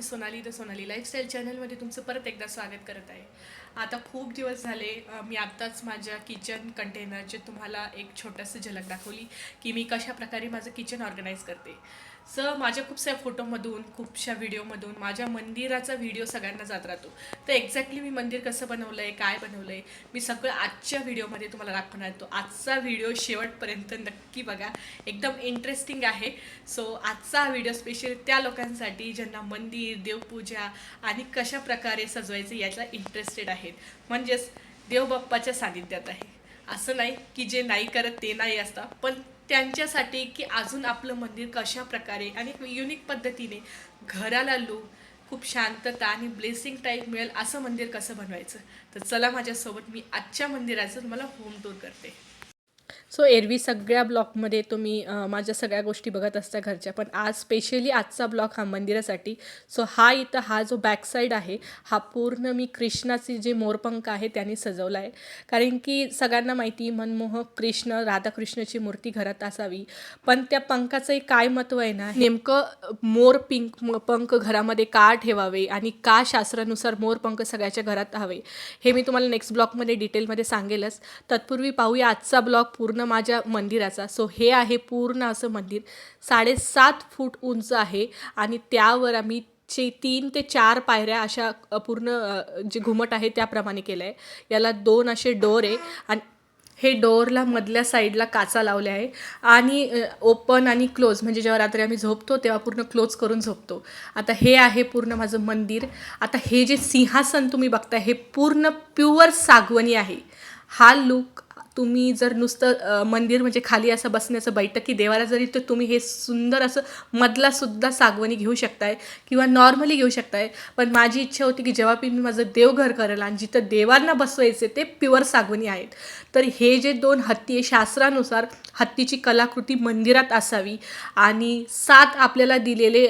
Me Sonali the Sonali lifestyle चॅनलमध्ये तुमचं परत एकदा स्वागत करत आहे. आता खूप दिवस झाले मी आत्ताच माझ्या किचन कंटेनरचे तुम्हाला एक छोटंसं झलक दाखवली की मी कशा प्रकारे माझं किचन ऑर्गनाईज करते. सर माझ्या खूपशा फोटोमधून खूपशा व्हिडिओमधून माझ्या मंदिराचा व्हिडिओ सगळ्यांना जात राहतो. तर एक्झॅक्टली मी मंदिर कसं बनवलं आहे काय बनवलं आहे मी सगळं आजच्या व्हिडिओमध्ये तुम्हाला दाखवणार तो आजचा व्हिडिओ शेवटपर्यंत नक्की बघा. एकदम इंटरेस्टिंग आहे. सो आजचा व्हिडिओ स्पेशल त्या लोकांसाठी ज्यांना मंदिर देवपूजा आणि कशा प्रकारे सजवायचे याचा इंटरेस्टेड आहेत. म्हणजेच देवबाप्पाच्या सानिध्यात आहे. असं नाही की जे नाही करत ते नाही असता पण त्यांच्यासाठी की अजून आपलं मंदिर कशा प्रकारे आणि युनिक पद्धतीने घराला लूक खूप शांतता आणि ब्लेसिंग टाईप मिळेल असं मंदिर कसं बनवायचं? तर चला माझ्यासोबत मी आजच्या मंदिराचं तुम्हाला होम टूर करते. सो एरवी सगळ्या ब्लॉकमध्ये तुम्ही माझ्या सगळ्या गोष्टी बघत असता घरच्या. पण आज स्पेशली आजचा ब्लॉक हा मंदिरासाठी. सो हा इथं हा जो बॅक साईड आहे हा पूर्ण मी कृष्णाची जे मोरपंख आहे त्यांनी सजवला आहे कारण की सगळ्यांना माहिती मनमोहक कृष्ण राधाकृष्णाची मूर्ती घरात असावी. पण त्या पंखाचं एक काय महत्त्व आहे ना नेमकं मोर पिंक पंख घरामध्ये का ठेवावे आणि का शास्त्रानुसार मोर पंख सगळ्याच्या घरात हवे? हे मी तुम्हाला नेक्स्ट ब्लॉकमध्ये डिटेलमध्ये सांगेलच. तत्पूर्वी पाहूया आजचा ब्लॉग पूर्ण पूर्ण माझ्या मंदिराचा. सो हे आहे पूर्ण असं मंदिर. साडेसात फूट उंच आहे आणि त्यावर आम्ही चे तीन ते चार पायऱ्या अशा पूर्ण जे घुमट आहे त्याप्रमाणे केलं आहे याला दोन असे डोर आहे आणि हे डोअरला मधल्या साईडला काचा लावल्या आहे आणि ओपन आणि क्लोज. म्हणजे जेव्हा रात्री आम्ही झोपतो तेव्हा पूर्ण क्लोज करून झोपतो. आता हे आहे पूर्ण माझं मंदिर. आता हे जे सिंहासन तुम्ही बघताय हे पूर्ण प्युअर सागवणी आहे. हा लुक तुम्ही जर नुसतं मंदिर म्हणजे खाली असं बसण्याचं बैठकी देवाला जरी तर तुम्ही हे सुंदर असं मधला सुद्धा सागवणी घेऊ शकताय किंवा नॉर्मली घेऊ शकताय. पण माझी इच्छा होती की जेव्हा मी माझं देवघर करेल आणि जिथं देवांना बसवायचे ते प्युअर सागवणी आहेत. तर हे जे दोन हत्ती आहे शास्त्रानुसार हत्तीची कलाकृती मंदिरात असावी आणि सात आपल्याला दिलेले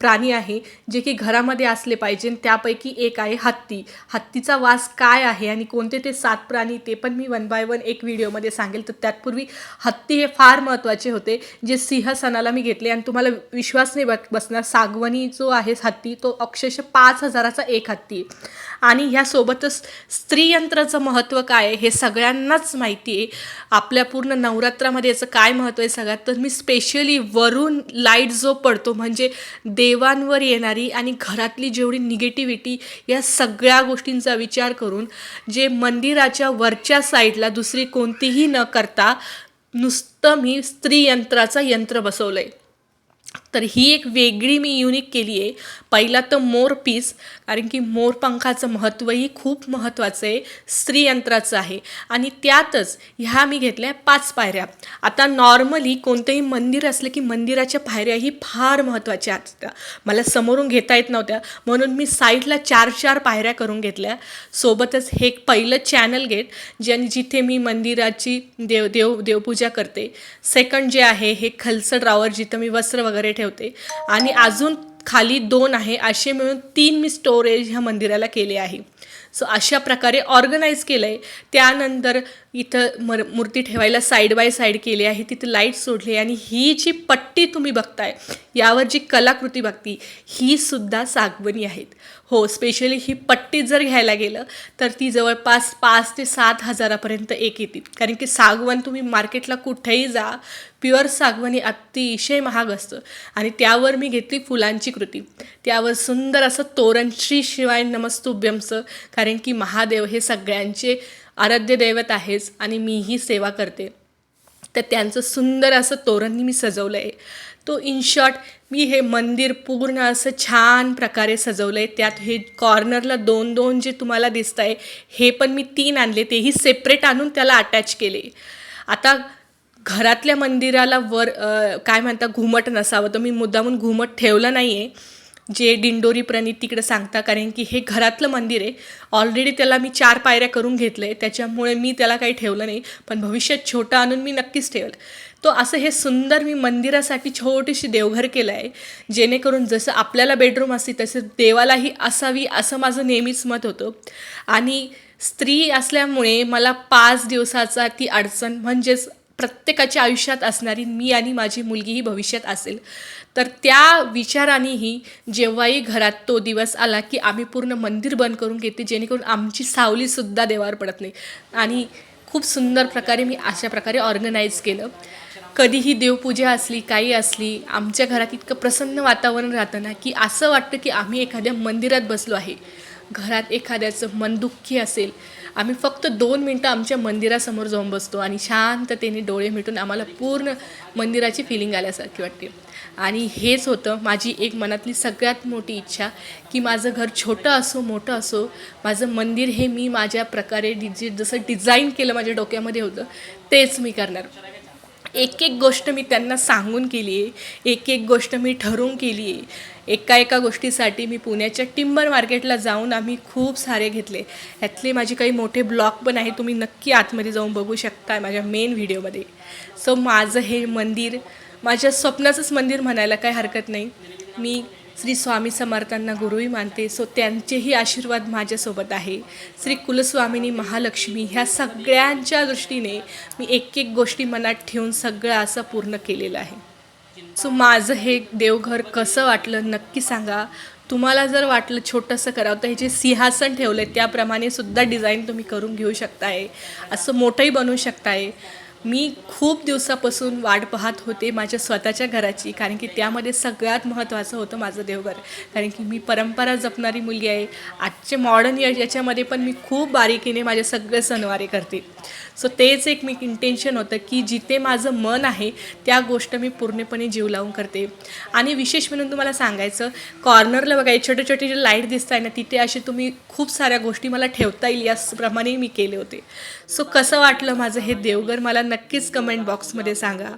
प्राणी आहे जे की घरामध्ये असले पाहिजे त्यापैकी एक आहे हत्ती. हत्तीचा वास काय आहे आणि कोणते ते सात प्राणी ते पण मी वन बाय वन एक व्हिडिओमध्ये सांगेल. तर त्यातपूर्वी हत्ती हे फार महत्त्वाचे होते जे सिंहसनाला मी घेतले आणि तुम्हाला विश्वास नाही बघ बसणार सागवणी जो आहे हत्ती तो अक्षरशः पाच हजाराचा एक हत्ती आहे. आणि ह्यासोबतच स्त्रीयंत्राचं महत्त्व काय आहे हे सगळ्यांनाच माहिती आहे. आपल्या पूर्ण नवरात्रामध्ये याचं काय महत्त्व आहे सगळ्यात? तर मी स्पेशली वरून लाइट जो पडतो म्हणजे देवांवर येणारी आणि घरातली जेवढी निगेटिव्हिटी या सगळ्या गोष्टींचा विचार करून जे मंदिराच्या वरच्या साईडला दुसरी कोणतीही न करता नुसतं मी स्त्रीयंत्राचं यंत्र बसवलं आहे तर ही एक वेगळी मी युनिक केली आहे. पहिला तर मोर पीस कारण की मोरपंखाचं महत्त्वही खूप महत्त्वाचं आहे स्त्रीयंत्राचं आहे. आणि त्यातच ह्या मी घेतल्या पाच पायऱ्या. आता नॉर्मली कोणतंही मंदिर असलं की मंदिराच्या पायऱ्याही फार महत्त्वाच्या असतात. मला समोरून घेता येत नव्हत्या. म्हणून मी साईडला चार चार पायऱ्या करून घेतल्या. सोबतच हे एक पहिलं चॅनल घेत ज्याने जिथे मी मंदिराची देव देव देवपूजा करते. सेकंड जे आहे हे खलसं ड्रॉवर जिथं मी वस्त्र वगैरे ठेवते. आणि अजून खाली दोन आहे असे मिळून तीन मी स्टोरेज ह्या मंदिराला केले आहे. सो अशा प्रकारे ऑर्गनाईज केलं आहे त्यानंतर इथं मर मूर्ती ठेवायला साईड बाय साईड केली आहे. तिथं लाइट सोडली आणि ही जी पट्टी तुम्ही बघताय यावर जी कलाकृती बघती ही सुद्धा सागवणी आहेत. हो स्पेशली ही पट्टी जर घ्यायला गेलं तर ती जवळपास पाच ते सात हजारापर्यंत एक येते कारण की सागवण तुम्ही मार्केटला कुठेही जा प्युअर सागवणी अतिशय महाग असतं. आणि त्यावर मी घेतली फुलांची कृती. त्यावर सुंदर असं तोरण श्री शिवाय नमस्तुभ्यमचं कारण की महादेव हे सगळ्यांचे आराध्य दैवत आहेच आणि मीही सेवा करते. तर त्यांचं सुंदर असं तोरणनी मी सजवलं आहे तो इन शॉर्ट मी हे मंदिर पूर्ण असं छान प्रकारे सजवलं आहे त्यात हे कॉर्नरला दोन दोन जे तुम्हाला दिसत आहे हे पण मी तीन आणले. तेही सेपरेट आणून त्याला अटॅच केले. आता घरातल्या मंदिराला वर काय म्हणता घुमट नसावं. तर मी मुद्दामून घुमट ठेवलं नाही आहे जे दिंडोरी प्रणित तिकडे सांगता कारण की हे घरातलं मंदिर आहे. ऑलरेडी त्याला मी चार पायऱ्या करून घेतलं आहे त्याच्यामुळे मी त्याला काही ठेवलं नाही. पण भविष्यात छोटं आणून मी नक्कीच ठेवलं. तो असं हे सुंदर मी मंदिरासाठी छोटीशी देवघर केलं आहे जेणेकरून जसं आपल्याला बेडरूम असते तसं देवालाही असावी असं माझं नेहमीच मत होतं. आणि स्त्री असल्यामुळे मला पाच दिवसाचा ती अडचण म्हणजेच प्रत्येकाच्या आयुष्यात असणारी मी आणि माझी मुलगीही भविष्यात असेल. तर त्या विचारानेही जेव्हाही घरात तो दिवस आला की आम्ही पूर्ण मंदिर बंद करून घेते जेणेकरून आमची सावलीसुद्धा देवावर पडत नाही. आणि खूप सुंदर प्रकारे मी अशा प्रकारे ऑर्गनाईज केलं. कधीही देवपूजा असली काही असली आमच्या घरात इतकं प्रसन्न वातावरण राहतं ना की असं वाटतं की आम्ही एखाद्या मंदिरात बसलो आहे. घरात एखाद्याचं मन दुःखी असेल आम्ही फक्त दोन मिनटं आमच्या मंदिरासमोर जाऊन बसतो आणि शांततेने डोळे मिटून आम्हाला पूर्ण मंदिराची फिलिंग आल्यासारखी वाटते. आणि हेच होतं माझी एक मनातली सगळ्यात मोठी इच्छा की माझं घर छोटं असो मोठं असो माझं मंदिर हे मी माझ्या प्रकारे डिजि जसं डिझाईन केलं माझ्या डोक्यामध्ये होतं तेच मी करणार. एक एक गोष्ट मी त्यांना सांगून केली आहे एक एक गोष्ट मी ठरवून केली आहे. एका एका गोष्टीसाठी मी पुण्याच्या टिंबर मार्केटला जाऊन आम्ही खूप सारे घेतले. यातले माझे काही मोठे ब्लॉग पण आहे तुम्ही नक्की आतमध्ये जाऊन बघू शकता माझ्या मेन व्हिडिओमध्ये सो माझं हे मंदिर माझ्या स्वप्नाचंच मंदिर म्हणायला काही हरकत नाही. मी श्री स्वामी समर्थांना गुरुही मानते. सो त्यांचेही आशीर्वाद माझ्यासोबत आहे. श्री कुलस्वामिनी महालक्ष्मी ह्या सगळ्यांच्या दृष्टीने मी एक एक गोष्टी मनात ठेवून सगळं असं पूर्ण केलेलं आहे. सो माझं हे देवघर कसं वाटलं नक्की सांगा. तुम्हाला जर वाटलं छोटंसं करावं तर हे जे सिंहासन ठेवलं आहे त्याप्रमाणे सुद्धा डिझाईन तुम्ही करून घेऊ शकताय. असं मोठंही बनवू शकताय. मी खूप दिवसापासून वाट पाहत होते माझ्या स्वतःच्या घराची कारण की त्यामध्ये सगळ्यात महत्त्वाचं होतं माझं देवघर. कारण की मी परंपरा जपणारी मुलगी आहे. आजचे मॉडर्न इयर याच्यामध्ये पण मी खूप बारीकीने माझे सगळे सणवारे करते. सो तेच एक मी इंटेन्शन होतं की जिथे माझं मन आहे त्या गोष्ट मी पूर्णपणे जीव लावून करते. आणि विशेष म्हणून तुम्हाला सांगायचं कॉर्नरला बघा छोटे छोटे जे लाइट दिसत आहे ना तिथे असे तुम्ही खूप साऱ्या गोष्टी मला ठेवता येईल याप्रमाणे मी केले होते. सो कसं वाटलं माझं हे देवघर? मला नक्कीच कमेंट बॉक्समध्ये सांगा.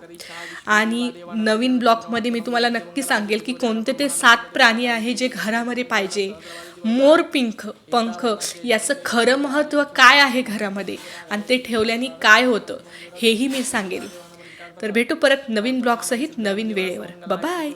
आणि नवीन ब्लॉगमध्ये मी तुम्हाला नक्की सांगेल की कोणते ते सात प्राणी आहे जे घरामध्ये पाहिजे. मोर पिंख पंख याचं खरं महत्त्व काय आहे घरामध्ये? आणि ते ठेवल्याने काय होतं? हेही मी सांगेल. तर भेटू परत नवीन ब्लॉगसहित नवीन वेळेवर. बाय